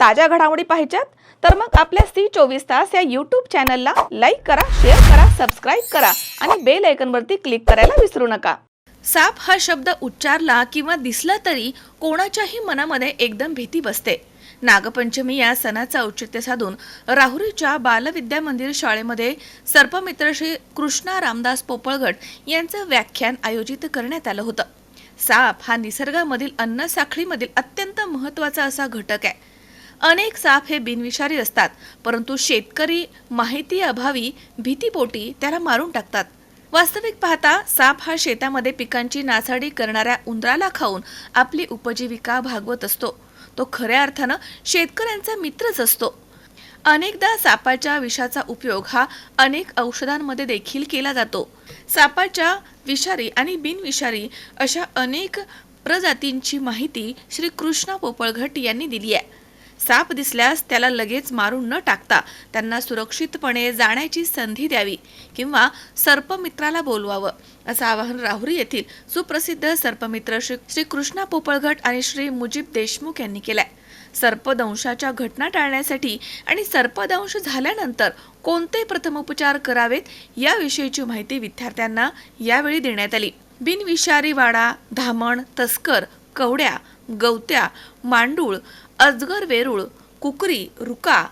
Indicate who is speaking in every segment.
Speaker 1: ताज्या घडामोडी पाहिजेत तर मग आपल्या सी चोवीस तास या यूट्यूब चॅनलला लाईक करा शेअर करा सबस्क्राईब करा आणि बेल आयकनवरती क्लिक करायला विसरू नका. साप हा शब्द उच्चारला किंवा दिसला तरी कोणाच्याही मनामध्ये एकदम भीती बसते. नागपंचमी या सणाचं औचित्य साधून राहुरीच्या बालविद्या मंदिर शाळेमध्ये सर्पमित्र श्री कृष्णा रामदास पोपळगट यांचं व्याख्यान आयोजित करण्यात आलं होतं. साप हा निसर्गामधील अन्न साखळीमधील अत्यंत महत्त्वाचा असा घटक आहे. अनेक साप हे बिनविषारी असतात परंतु शेतकरी माहिती अभावी भीतीपोटी त्याला मारून टाकतात. वास्तविक पाहता साप हा शेतामध्ये पिकांची नासाडी करणाऱ्या उंदराला खाऊन आपली उपजीविका भागवत असतो. तो खऱ्या अर्थानं शेतकऱ्यांचा मित्रच असतो. अनेकदा सापाच्या विषाचा उपयोग हा अनेक औषधांमध्ये देखील केला जातो. सापाच्या विषारी आणि बिनविषारी अशा अनेक प्रजातींची माहिती श्री कृष्णा पोपळघट यांनी दिली आहे. साप दिसल्यास त्याला लगेच मारून न टाकता त्यांना सुरक्षितपणे जाण्याची संधी द्यावी किंवा सर्पमित्राला बोलवावं असं आवाहन राहुरी येथील सुप्रसिद्ध सर्पमित्र श्री श्री कृष्णा पोपळघट आणि श्री मुजीब देशमुख यांनी केलाय. सर्पदंशाच्या घटना टाळण्यासाठी आणि सर्पदंश झाल्यानंतर कोणते प्रथमोपचार करावेत याविषयीची माहिती विद्यार्थ्यांना यावेळी देण्यात आली. बिनविषारी वाडा धामण तस्कर कवड्या गवत्या मांडूळ अजगर वेरूळ कुकरी रुका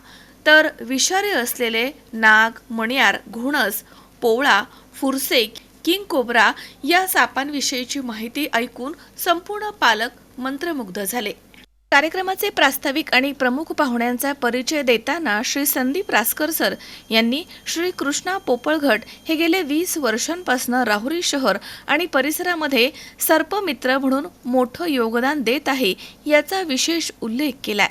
Speaker 1: तर विषारी असलेले नाग मण्यार घोणस पोवळा फुरसे किंग कोब्रा या सापांविषयीची माहिती ऐकून संपूर्ण पालक मंत्रमुग्ध झाले. कार्यक्रमाचे प्रास्ताविक आणि प्रमुख पाहुण्यांचा परिचय देताना श्री संदीप रासकर सर यांनी श्री कृष्णा पोपळघट हे गेले वीस वर्षांपासून राहुरी शहर आणि परिसरामध्ये सर्पमित्र म्हणून मोठं योगदान देत आहे याचा विशेष उल्लेख केलाय.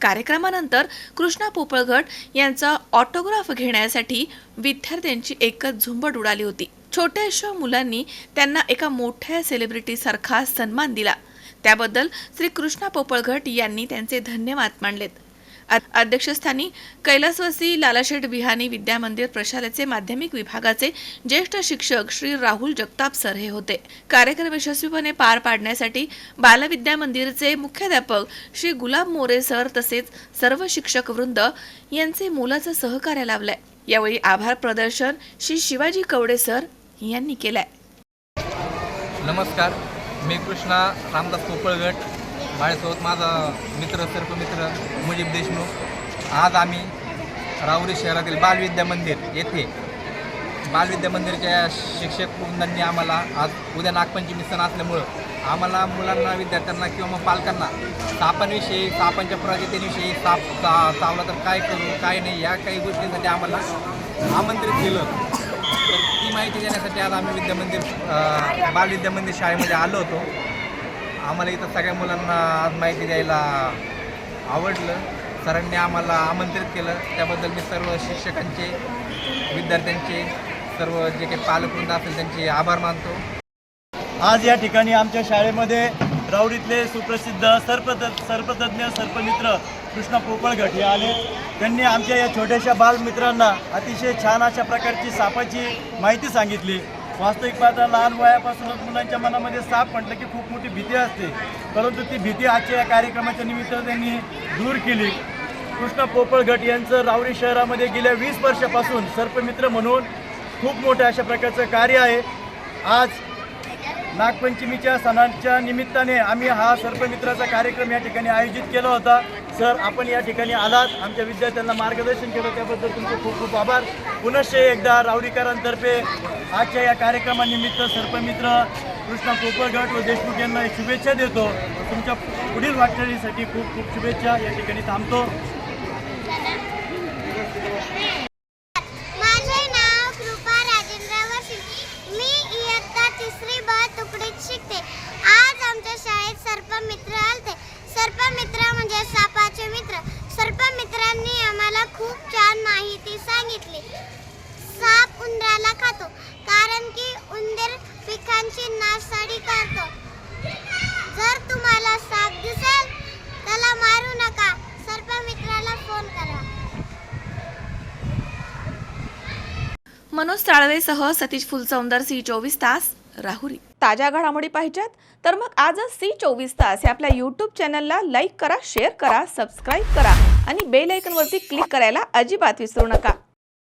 Speaker 1: कार्यक्रमानंतर कृष्णा पोपळघट यांचा ऑटोग्राफ घेण्यासाठी विद्यार्थ्यांची एकच झुंबड उडाली होती. छोट्याशा मुलांनी त्यांना एका मोठ्या सेलिब्रिटीसारखा सन्मान दिला. त्याबद्दल श्री कृष्णा पोपळघट यांनी त्यांचे धन्यवाद मानलेत. अध्यक्षस्थानी कैलासवासी लालाशेठ विहानी विद्या मंदिर प्रशालेचे माध्यमिक विभागाचे ज्येष्ठ शिक्षक श्री राहुल जगताप सर हे होते. कार्यक्रम यशस्वीपणे पार पाडण्यासाठी बालविद्या मंदिरचे मुख्याध्यापक श्री गुलाब मोरे सर तसेच सर्व शिक्षक वृंद यांचे मोलाचं सहकार्य लाभलंय. यावेळी आभार प्रदर्शन श्री शिवाजी कवडे सर यांनी केलंय.
Speaker 2: नमस्कार. मी कृष्णा रामदास पोपळगट माझ्यासोबत माझा मित्र सर्पमित्र मुजीब देशमुख. आज आम्ही राहुरी शहरातील बालविद्या मंदिर येथे बालविद्या मंदिरच्या शिक्षक वृंदांनी आम्हाला आज उद्या नागपंचमी सण असल्यामुळं आम्हाला मुलांना विद्यार्थ्यांना किंवा मग पालकांना सापांविषयी सापांच्या प्रजातींविषयी साप चा चावला तर काय करू काय नाही या काही गोष्टींसाठी आम्हाला आमंत्रित केलं. तर ती माहिती देण्यासाठी आज आम्ही विद्यामंदिर बाल विद्यामंदिर शाळेमध्ये आलो होतो. आम्हाला इथं सगळ्या मुलांना आज माहिती द्यायला आवडलं. सरांनी आम्हाला आमंत्रित केलं. त्याबद्दल मी सर्व शिक्षकांचे विद्यार्थ्यांचे सर्व जे काही पालकवृंद असेल त्यांचे आभार मानतो.
Speaker 3: आज या ठिकाणी आमच्या शाळेमध्ये राऊरीतले सुप्रसिद्ध सर्पत सर्पतज्ञ सर्पमित्र कृष्ण पोपळगट हे आले. त्यांनी आमच्या या छोट्याशा बालमित्रांना अतिशय छान अशा प्रकारची सापाची माहिती सांगितली. वास्तविक पाहता लहान वयापासूनच मुलांच्या मनामध्ये साप म्हटलं की खूप मोठी भीती असते. परंतु ती भीती आजच्या या कार्यक्रमाच्या निमित्त त्यांनी दूर केली. कृष्ण पोपळगट यांचं रावरी शहरामध्ये गेल्या वीस वर्षापासून सर्पमित्र म्हणून खूप मोठं अशा प्रकारचं कार्य आहे. आज नागपंचमीच्या सणाच्या निमित्ताने आम्ही हा सर्पमित्राचा कार्यक्रम या ठिकाणी आयोजित केला होता. सर आपण या ठिकाणी आलात. आमच्या विद्यार्थ्यांना मार्गदर्शन केलं. त्याबद्दल तुमचे खूप खूप आभार. पुनश्च एकदा रावडीकरांतर्फे आजच्या या कार्यक्रमानिमित्त सर्पमित्र कृष्णा पोपळगट व देशमुख यांना शुभेच्छा देतो. तुमच्या पुढील वाटचालीसाठी खूप खूप शुभेच्छा. या ठिकाणी थांबतो
Speaker 4: माझे नाव कृपा राजेंद्र वशी मी इयत्ता तिसरी ब तुकडीत शिकते आज आमच्या शाळेत सर्पमित्र आलते सर्पमित्र म्हणजे सापाचे मित्र सर्पमित्रांनी आम्हाला खूप छान माहिती सांगितली साप उंदराला खातो कारण की उंदीर पिकांची नासाडी करतो जर तुम्हाला साप दिसेल त्याला मारू नका सर्पमित्राला फोन करा
Speaker 1: मनोज साळवेसह सतीश फुलचौंदर सी चोवीस तास राहुरी. ताज्या घडामोडी पाहिजेत? तर मग आजच सी चोवीस तास हे आपल्या यूट्यूब चॅनलला लाईक करा शेअर करा सबस्क्राईब करा आणि बेल आयकॉनवरती क्लिक करायला अजिबात विसरू नका.